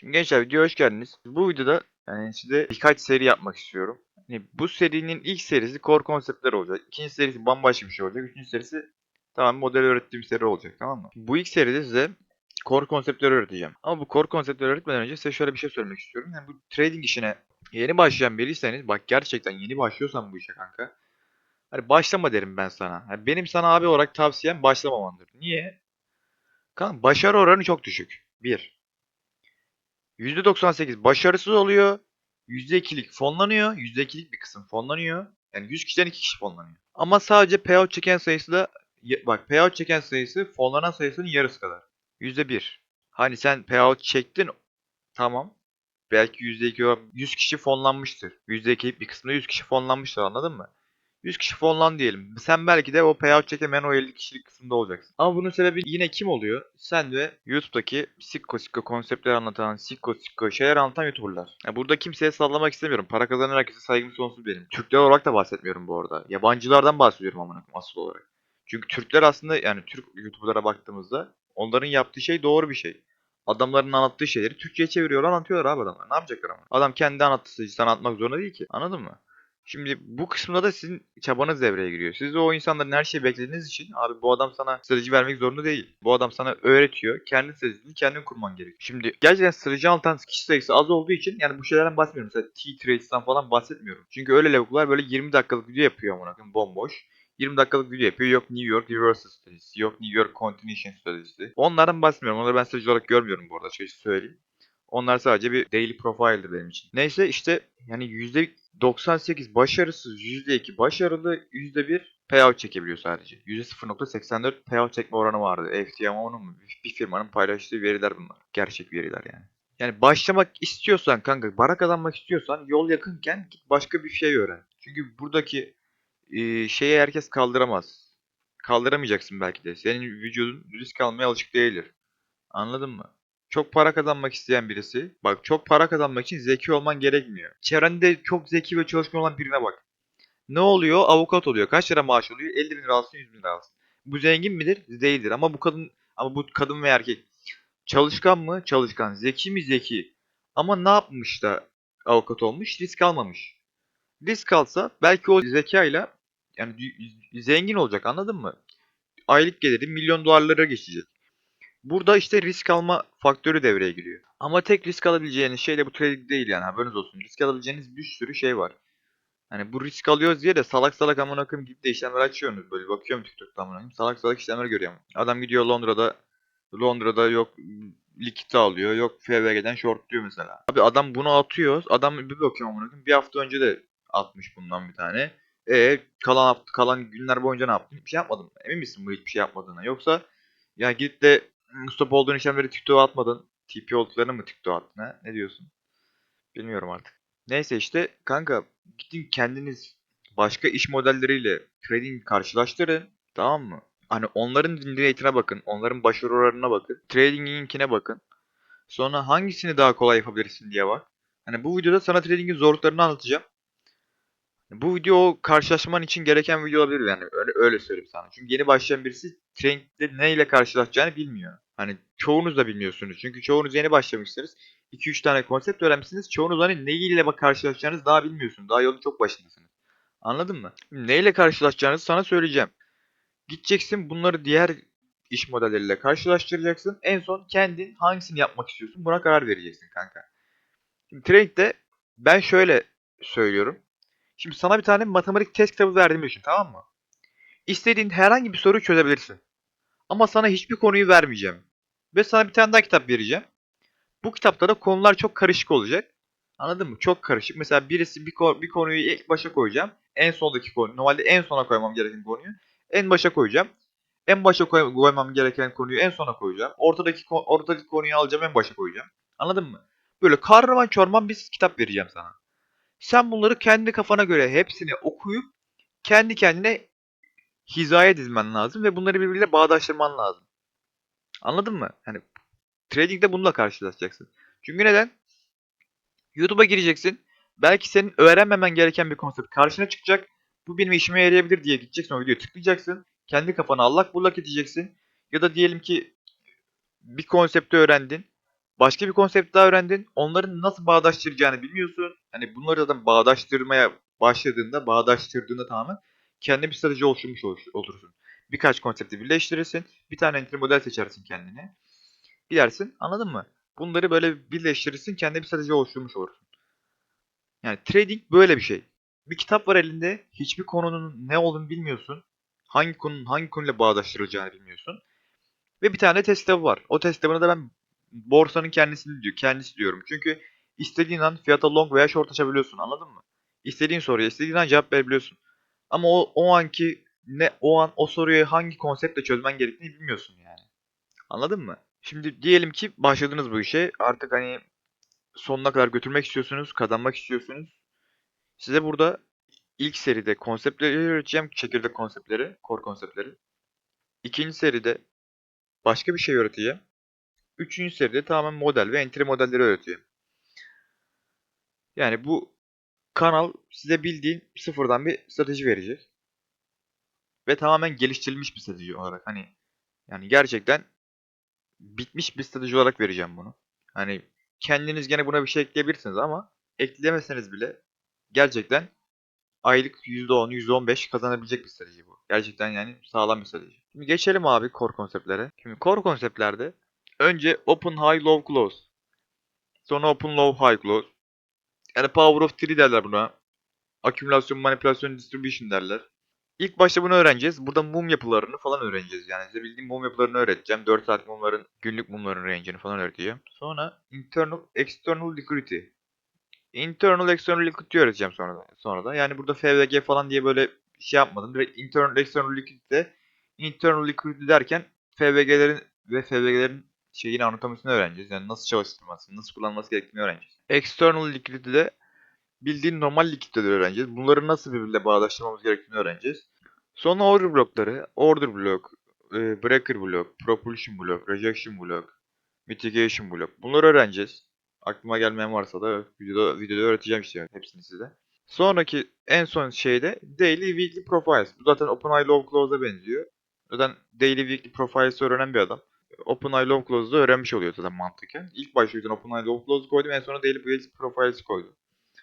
Şimdi gençler videoya hoş geldiniz. Bu videoda yani size birkaç seri yapmak istiyorum. Yani bu serinin ilk serisi core konseptler olacak. İkinci serisi bambaşka bir şey olacak. Üçüncü serisi tamam model öğrettiğim seri olacak tamam mı? Bu ilk seride size core konseptleri öğreteceğim. Ama bu core konseptleri öğretmeden önce size şöyle bir şey söylemek istiyorum. Yani bu trading işine yeni başlayan biriyseniz bak gerçekten yeni başlıyorsan bu işe kanka. Hani başlama derim ben sana. Yani benim sana abi olarak tavsiyem başlamamandır. Niye? Kanka başarı oranı çok düşük. Bir. %98 başarısız oluyor. %2'lik fonlanıyor. %2'lik bir kısım fonlanıyor. Yani 100 kişiden 2 kişi fonlanıyor. Ama sadece payout çeken sayısı da bak payout çeken sayısı fonlanan sayısının yarısı kadar. %1. Hani sen payout çektin tamam. Belki %2 olarak 100 kişi fonlanmıştır. %2'lik bir kısmında 100 kişi fonlanmıştır anladın mı? 100 kişi fonlan diyelim. Sen belki de o payout çekemeyen o 50 kişilik kısımda olacaksın. Ama bunun sebebi yine kim oluyor? Sen ve YouTube'daki sikko sikko konseptleri anlatan, sikko sikko şeyler anlatan YouTuber'lar. Ya burada kimseye sallamak istemiyorum. Para kazanan herkese saygım sonsuz benim. Türkler olarak da bahsetmiyorum bu arada. Yabancılardan bahsediyorum amına asıl olarak. Çünkü Türkler aslında yani Türk YouTuber'lara baktığımızda onların yaptığı şey doğru bir şey. Adamların anlattığı şeyleri Türkçe'ye çeviriyorlar, anlatıyorlar abi adamlar. Ne yapacaklar ama? Adam kendi anlattığı sana anlatmak zorunda değil ki. Anladın mı? Şimdi bu kısımda da sizin çabanız devreye giriyor. Siz de o insanların her şeyi beklediğiniz için abi bu adam sana strateji vermek zorunda değil. Bu adam sana öğretiyor. Kendi stratejini kendin kurman gerekiyor. Şimdi gerçekten strateji anlatan kişi sayısı az olduğu için yani bu şeylerden bahsetmiyorum. Mesela T-Trades'tan falan bahsetmiyorum. Çünkü öyle lavuklar böyle 20 dakikalık video yapıyor amına bomboş. 20 dakikalık video yapıyor. Yok New York Reversal stratejisi, yok New York Continuation stratejisi. Onlardan bahsetmiyorum. Onları ben strateji olarak görmüyorum bu arada. Açıkçası söyleyeyim. Onlar sadece bir daily profile'dir benim için. Neyse işte yani %98 başarısız, %2 başarılı, %1 payout çekebiliyor sadece. %0.84 payout çekme oranı vardı. FTM onun mu? Bir firmanın paylaştığı veriler bunlar. Gerçek veriler yani. Yani başlamak istiyorsan kanka, para kazanmak istiyorsan yol yakınken git başka bir şey öğren. Çünkü buradaki e, şeyi herkes kaldıramaz. Kaldıramayacaksın belki de. Senin vücudun risk almaya alışık değildir. Anladın mı? Çok para kazanmak isteyen birisi. Bak çok para kazanmak için zeki olman gerekmiyor. Çevrende çok zeki ve çalışkan olan birine bak. Ne oluyor? Avukat oluyor. Kaç lira maaş oluyor? 50 bin lira alsın 100 bin lira alsın. Bu zengin midir? Değildir. Ama bu kadın ama bu kadın ve erkek çalışkan mı? Çalışkan. Zeki mi? Zeki. Ama ne yapmış da avukat olmuş? Risk almamış. Risk alsa belki o zekayla yani zengin olacak anladın mı? Aylık geliri milyon dolarlara geçecek. Burada işte risk alma faktörü devreye giriyor. Ama tek risk alabileceğiniz şey de bu trading değil yani haberiniz olsun. Risk alabileceğiniz bir sürü şey var. Hani bu risk alıyoruz diye de salak salak amına koyayım gidip de işlemler açıyorsunuz böyle bakıyorum TikTok'ta amına koyayım. Salak salak işlemler görüyorum. Adam gidiyor Londra'da Londra'da yok likit alıyor yok FVG'den short diyor mesela. Abi adam bunu atıyor. Adam bir bakıyor amına koyayım. Bir hafta önce de atmış bundan bir tane. E kalan kalan günler boyunca ne yaptın? Hiçbir şey yapmadım. Emin misin bu hiçbir şey yapmadığına? Yoksa ya gidip de stop olduğun işlemleri TikTok'a atmadın. TP olduklarını mı TikTok'a attın ha? Ne diyorsun? Bilmiyorum artık. Neyse işte kanka gidin kendiniz başka iş modelleriyle trading karşılaştırın. Tamam mı? Hani onların rate'ine bakın. Onların başarı oranına bakın. Trading'inkine bakın. Sonra hangisini daha kolay yapabilirsin diye bak. Hani bu videoda sana trading'in zorluklarını anlatacağım. Bu video karşılaşman için gereken video olabilir yani öyle öyle söyleyeyim sana. Çünkü yeni başlayan birisi trading'de ne ile karşılaşacağını bilmiyor. Hani çoğunuz da bilmiyorsunuz. Çünkü çoğunuz yeni başlamışsınız. 2-3 tane konsept öğrenmişsiniz. Çoğunuz hani ne ile daha bilmiyorsunuz. Daha yolun çok başındasınız. Anladın mı? Neyle karşılaşacağınızı sana söyleyeceğim. Gideceksin bunları diğer iş modelleriyle karşılaştıracaksın. En son kendin hangisini yapmak istiyorsun buna karar vereceksin kanka. Şimdi ben şöyle söylüyorum. Şimdi sana bir tane matematik test kitabı verdiğimi düşün tamam mı? İstediğin herhangi bir soruyu çözebilirsin. Ama sana hiçbir konuyu vermeyeceğim. Ve sana bir tane daha kitap vereceğim. Bu kitapta da konular çok karışık olacak. Anladın mı? Çok karışık. Mesela birisi bir, ko- bir konuyu ilk başa koyacağım. En sondaki konu. Normalde en sona koymam gereken konuyu. En başa koyacağım. En başa koy- koymam gereken konuyu en sona koyacağım. Ortadaki ortadaki konuyu alacağım en başa koyacağım. Anladın mı? Böyle karman çorman bir kitap vereceğim sana. Sen bunları kendi kafana göre hepsini okuyup kendi kendine hizaya dizmen lazım ve bunları birbiriyle bağdaştırman lazım. Anladın mı? Hani trading'de bununla karşılaşacaksın. Çünkü neden? YouTube'a gireceksin. Belki senin öğrenmemen gereken bir konsept karşına çıkacak. Bu benim işime yarayabilir diye gideceksin o videoyu tıklayacaksın. Kendi kafana allak bullak edeceksin. Ya da diyelim ki bir konsepti öğrendin. Başka bir konsept daha öğrendin. Onların nasıl bağdaştıracağını bilmiyorsun. Hani bunları zaten bağdaştırmaya başladığında, bağdaştırdığında tamamen kendi bir strateji oluşturmuş olur- olursun. Birkaç konsepti birleştirirsin. Bir tane entry model seçersin kendine. Gidersin. Anladın mı? Bunları böyle birleştirirsin. Kendi bir strateji oluşturmuş olursun. Yani trading böyle bir şey. Bir kitap var elinde. Hiçbir konunun ne olduğunu bilmiyorsun. Hangi konunun hangi konuyla bağdaştırılacağını bilmiyorsun. Ve bir tane test kitabı var. O test kitabına da ben borsanın kendisini diyor, kendisi diyorum. Çünkü istediğin an fiyata long veya short açabiliyorsun. Anladın mı? İstediğin soruya istediğin an cevap verebiliyorsun. Ama o, o anki ne o an o soruyu hangi konseptle çözmen gerektiğini bilmiyorsun yani. Anladın mı? Şimdi diyelim ki başladınız bu işe. Artık hani sonuna kadar götürmek istiyorsunuz, kazanmak istiyorsunuz. Size burada ilk seride konseptleri öğreteceğim. Çekirdek konseptleri, core konseptleri. İkinci seride başka bir şey öğreteceğim. Üçüncü seride tamamen model ve entry modelleri öğreteceğim. Yani bu kanal size bildiğin sıfırdan bir strateji verecek. Ve tamamen geliştirilmiş bir strateji olarak. Hani yani gerçekten bitmiş bir strateji olarak vereceğim bunu. Hani kendiniz gene buna bir şey ekleyebilirsiniz ama eklemeseniz bile gerçekten aylık %10, %15 kazanabilecek bir strateji bu. Gerçekten yani sağlam bir strateji. Şimdi geçelim abi core konseptlere. Şimdi core konseptlerde önce open high low close. Sonra open low high close. Yani power of three derler buna. Akümülasyon, manipülasyon, distribution derler. İlk başta bunu öğreneceğiz. Burada mum yapılarını falan öğreneceğiz. Yani size bildiğim mum yapılarını öğreteceğim. 4 saat mumların, günlük mumların range'ini falan öğreteceğim. Sonra internal, external liquidity. Internal, external liquidity öğreteceğim sonra da. Sonra da. Yani burada FVG falan diye böyle şey yapmadım. Direkt internal, external liquidity internal liquidity derken FVG'lerin ve FVG'lerin şeyini anatomisini öğreneceğiz. Yani nasıl çalıştırılması, nasıl kullanılması gerektiğini öğreneceğiz. External liquidity'de bildiğin normal likiditeleri öğreneceğiz. Bunları nasıl birbiriyle bağdaştırmamız gerektiğini öğreneceğiz. Sonra order blokları, order block, e, breaker block, propulsion block, rejection block, mitigation block. Bunları öğreneceğiz. Aklıma gelmeyen varsa da videoda, videoda öğreteceğim işte hepsini size. Sonraki en son şeyde daily weekly profiles. Bu zaten OpenAI Low Close'a benziyor. Zaten daily weekly profiles öğrenen bir adam. OpenAI Low Close'da öğrenmiş oluyor zaten mantıken. İlk başta yüzden OpenAI Low Close koydum en sonra daily weekly profiles koydum.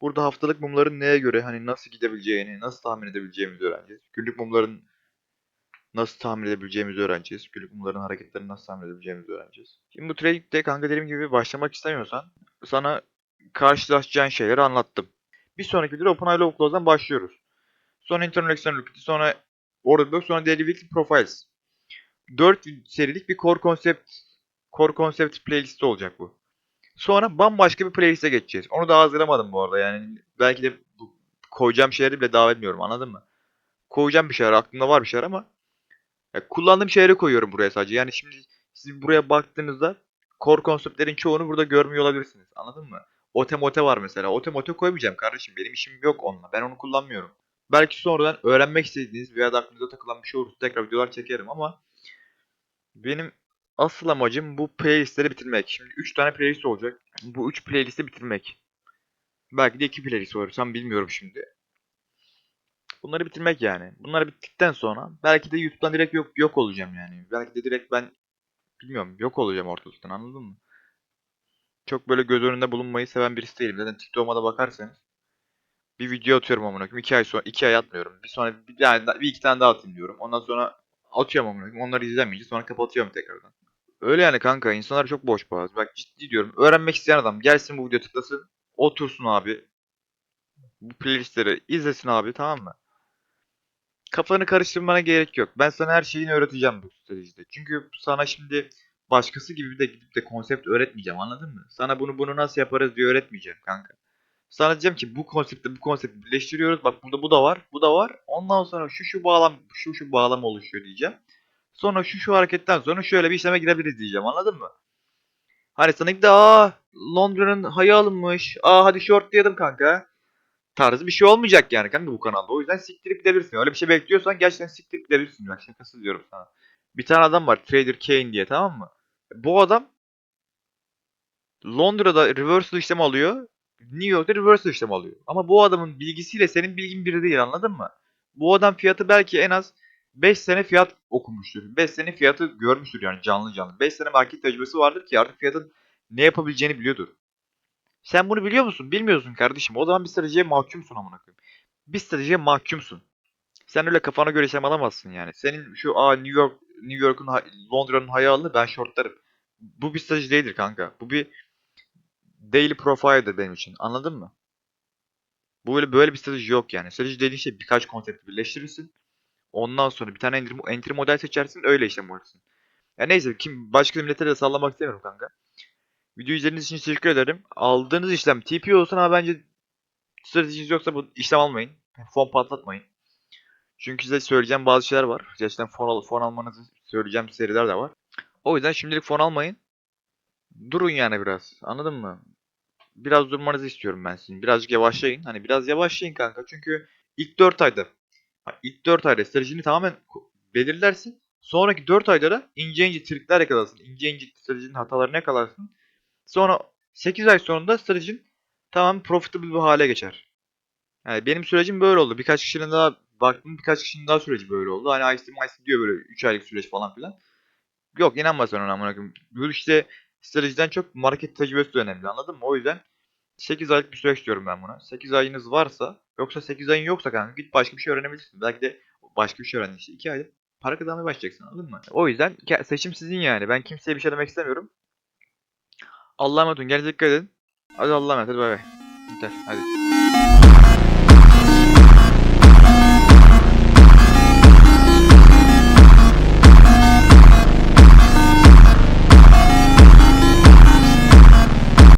Burada haftalık mumların neye göre hani nasıl gidebileceğini, nasıl tahmin edebileceğimizi öğreneceğiz. Günlük mumların nasıl tahmin edebileceğimizi öğreneceğiz. Günlük mumların hareketlerini nasıl tahmin edebileceğimizi öğreneceğiz. Şimdi bu trading'de kanka dediğim gibi başlamak istemiyorsan sana karşılaşacağın şeyleri anlattım. Bir sonraki videoda OpenAI Low Close'dan başlıyoruz. Sonra Internal External Liquidity, sonra Order Block, sonra Daily Weekly Profiles. 4 serilik bir core concept core concept playlisti olacak bu. Sonra bambaşka bir playlist'e geçeceğiz. Onu daha hazırlamadım bu arada yani. Belki de bu, koyacağım şeyleri bile daha bilmiyorum anladın mı? Koyacağım bir şeyler aklımda var bir şeyler ama ya kullandığım şeyleri koyuyorum buraya sadece. Yani şimdi siz buraya baktığınızda core konseptlerin çoğunu burada görmüyor olabilirsiniz. Anladın mı? Ote var mesela. Ote mote koymayacağım kardeşim. Benim işim yok onunla. Ben onu kullanmıyorum. Belki sonradan öğrenmek istediğiniz veya da aklınıza takılan bir şey olursa tekrar videolar çekerim ama benim asıl amacım bu playlistleri bitirmek. Şimdi 3 tane playlist olacak. Bu 3 playlisti bitirmek. Belki de 2 playlist olur. Tam bilmiyorum şimdi. Bunları bitirmek yani. Bunları bittikten sonra belki de YouTube'dan direkt yok yok olacağım yani. Belki de direkt ben bilmiyorum yok olacağım ortalıktan anladın mı? Çok böyle göz önünde bulunmayı seven birisi değilim. Zaten TikTok'uma da bakarsanız bir video atıyorum amına koyayım. 2 ay sonra 2 ay atmıyorum. Bir sonra bir, yani bir iki tane daha atayım diyorum. Ondan sonra atıyorum amına. Onları izlemeyince sonra kapatıyorum tekrardan. Öyle yani kanka insanlar çok boş bazı. Bak ciddi diyorum. Öğrenmek isteyen adam gelsin bu video tıklasın. Otursun abi. Bu playlistleri izlesin abi tamam mı? Kafanı karıştırmana gerek yok. Ben sana her şeyini öğreteceğim bu stratejide. Çünkü sana şimdi başkası gibi de gidip de konsept öğretmeyeceğim anladın mı? Sana bunu bunu nasıl yaparız diye öğretmeyeceğim kanka. Sana diyeceğim ki bu konseptle bu konsepti birleştiriyoruz. Bak burada bu da var, bu da var. Ondan sonra şu şu bağlam, şu şu bağlam oluşuyor diyeceğim. Sonra şu şu hareketten sonra şöyle bir işleme girebiliriz diyeceğim anladın mı? Hani sana ilk de aa Londra'nın hayı alınmış. Aa hadi short diyelim kanka. Tarzı bir şey olmayacak yani kanka bu kanalda. O yüzden siktirip gidebilirsin. Öyle bir şey bekliyorsan gerçekten siktirip gidebilirsin. Bak şakası diyorum sana. Bir tane adam var Trader Kane diye tamam mı? Bu adam Londra'da reversal işlem alıyor. New York'ta reversal işlem alıyor. Ama bu adamın bilgisiyle senin bilgin biri değil anladın mı? Bu adam fiyatı belki en az 5 sene fiyat okumuştur. 5 sene fiyatı görmüştür yani canlı canlı. 5 sene market tecrübesi vardır ki artık fiyatın ne yapabileceğini biliyordur. Sen bunu biliyor musun? Bilmiyorsun kardeşim. O zaman bir stratejiye mahkumsun amına koyayım. Bir stratejiye mahkumsun. Sen öyle kafana göre işlem alamazsın yani. Senin şu aa New York New York'un Londra'nın hayalini ben shortlarım. Bu bir strateji değildir kanka. Bu bir daily profile'dir benim için. Anladın mı? Bu böyle böyle bir strateji yok yani. Strateji dediğin şey birkaç konsepti birleştirirsin. Ondan sonra bir tane entry, entry model seçersin öyle işlem yaparsın. Ya neyse kim başka millete de sallamak istemiyorum kanka. Video izlediğiniz için teşekkür ederim. Aldığınız işlem TP olsun ama bence stratejiniz yoksa bu işlem almayın. Fon patlatmayın. Çünkü size söyleyeceğim bazı şeyler var. Gerçekten fon, al fon almanızı söyleyeceğim seriler de var. O yüzden şimdilik fon almayın. Durun yani biraz. Anladın mı? Biraz durmanızı istiyorum ben sizin. Birazcık yavaşlayın. Hani biraz yavaşlayın kanka. Çünkü ilk 4 ayda ilk 4 ayda stratejini tamamen belirlersin. Sonraki 4 ayda da ince ince trikler yakalarsın. İnce ince stratejinin hatalarını yakalarsın. Sonra 8 ay sonunda stratejin tamam profitable bir hale geçer. Yani benim sürecim böyle oldu. Birkaç kişinin daha baktım birkaç kişinin daha süreci böyle oldu. Hani ICT MICT diyor böyle 3 aylık süreç falan filan. Yok inanma sen ona amına. Bu işte stratejiden çok market tecrübesi de önemli anladın mı? O yüzden 8 aylık bir süreç diyorum ben buna. 8 ayınız varsa yoksa 8 ayın yoksa kanka git başka bir şey öğrenebilirsin. Belki de başka bir şey öğrendin işte 2 ayda para kazanmaya başlayacaksın anladın mı? O yüzden seçim sizin yani. Ben kimseye bir şey demek istemiyorum. Allah'a emanet olun. Kendinize dikkat edin. Hadi Allah'a emanet. Hadi bay bay. Yeter. Hadi.